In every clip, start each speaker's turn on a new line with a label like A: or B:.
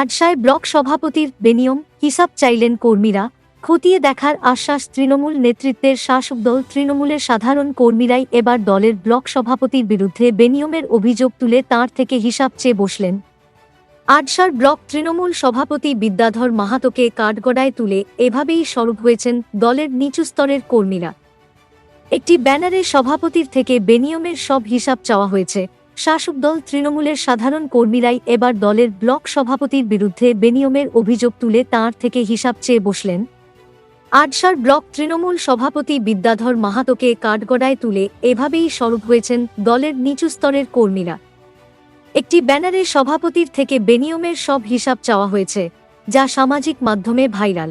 A: আটসায় block সভাপতির বেনিয়ম, হিসাব চাইলেন কর্মীরা। খতিয়ে দেখার আশ্বাস তৃণমূল নেতৃত্বের শাসক দল তৃণমূলের সাধারণ কর্মীরাই এবার দলের ব্লক সভাপতির বিরুদ্ধে বেনিয়মের অভিযোগ তুলে তাঁর থেকে হিসাব চেয়ে বসলেন। আটসার ব্লক তৃণমূল সভাপতি বিদ্যাধর মাহাতোকে কাঠগড়ায় তুলে এভাবেই সরব হয়েছেন দলের নিচু স্তরের কর্মীরা। একটি ব্যানারে সভাপতির থেকে বেনিয়মের সব হিসাব চাওয়া হয়েছে। শাসক দল তৃণমূলের সাধারণ কর্মীরাই এবার দলের ব্লক সভাপতির বিরুদ্ধে বেনিয়মের অভিযোগ তুলে তাঁর থেকে হিসাব চেয়ে বসলেন। আটসার ব্লক তৃণমূল সভাপতি বিদ্যাধর মাহাতোকে কাঠগড়ায় তুলে এভাবেই স্বরূপ হয়েছেন দলের নিচু স্তরের কর্মীরা। একটি ব্যানারে সভাপতির থেকে বেনিয়মের সব হিসাব চাওয়া হয়েছে, যা সামাজিক মাধ্যমে ভাইরাল।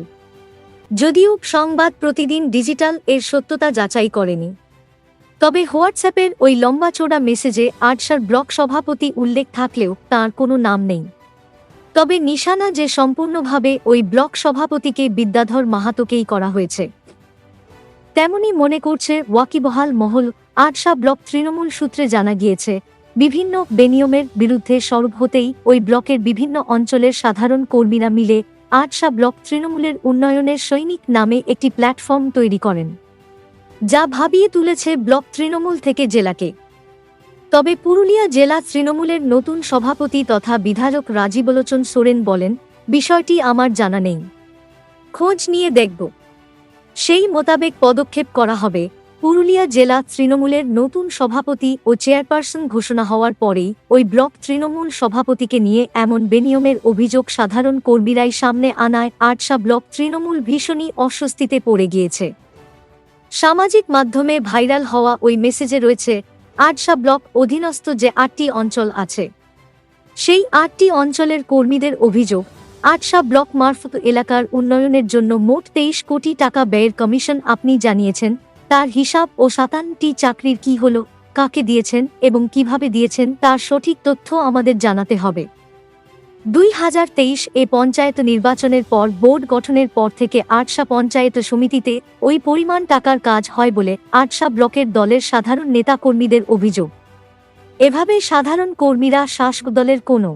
A: যদিও সংবাদ প্রতিদিন ডিজিটাল এর সত্যতা যাচাই করেনি। তবে হোয়াটসঅ্যাপের ওই লম্বা চোড়া মেসেজে আটসার ব্লক সভাপতি উল্লেখ থাকলেও তার কোনো নাম নেই। তবে নিশানা যে সম্পূর্ণভাবে ওই ব্লক সভাপতিকে বিদ্যাধর মাহাতোকেই করা হয়েছে। তেমনি মনে করছে ওয়াকিবহাল মহল আটসা ব্লক তৃণমূল সূত্রে জানা গিয়েছে, বিভিন্ন বেনিয়মের বিরুদ্ধে সরব হতেই ওই ব্লকের বিভিন্ন অঞ্চলের সাধারণ কর্মীরা মিলে আটসা ব্লক তৃণমূলের উন্নয়নের সৈনিক নামে একটি প্ল্যাটফর্ম তৈরি করেন। যা ভাবিয়ে তুলেছে ব্লক তৃণমূল থেকে জেলাকে। তবে পুরুলিয়া জেলা তৃণমূলের নতুন সভাপতি তথা বিধায়ক রাজীবলোচন সোরেন বলেন, বিষয়টি আমার জানা নেই। খোঁজ নিয়ে দেখব। সেই মোতাবেক পদক্ষেপ করা হবে। পুরুলিয়া জেলা তৃণমূলের নতুন সভাপতি ও চেয়ারপারসন ঘোষণা হওয়ার পরেই ওই ব্লক তৃণমূল সভাপতিকে নিয়ে এমন বেনিয়মের অভিযোগ সাধারণ কর্মীরাই সামনে আনায় আটসা ব্লক তৃণমূল ভীষণই অস্বস্তিতে পড়ে গিয়েছে। সামাজিক মাধ্যমে ভাইরাল হওয়া ওই মেসেজে রয়েছে আটসা ব্লক অধীনস্থ যে আটটি অঞ্চল আছে। সেই আটটি অঞ্চলের কর্মীদের অভিযোগ আটসা ব্লক মারফত এলাকার উন্নয়নের জন্য মোট তেইশ কোটি টাকা ব্যয়ের কমিশন আপনি জানিয়েছেন, তার হিসাব ও সাতান্নটি চাকরির কি হল, কাকে দিয়েছেন এবং কীভাবে দিয়েছেন, তার সঠিক তথ্য আমাদের জানাতে হবে। দুই হাজার তেইশ এ পঞ্চায়েত নির্বাচনের পর বোর্ড গঠনের পর থেকে আটশা পঞ্চায়েত সমিতিতে ওই পরিমাণ টাকার কাজ হয় বলে আটশা ব্লকের দলের সাধারণ নেতাকর্মীদের অভিযোগ। এভাবে সাধারণ কর্মীরা শাসক দলের কোনো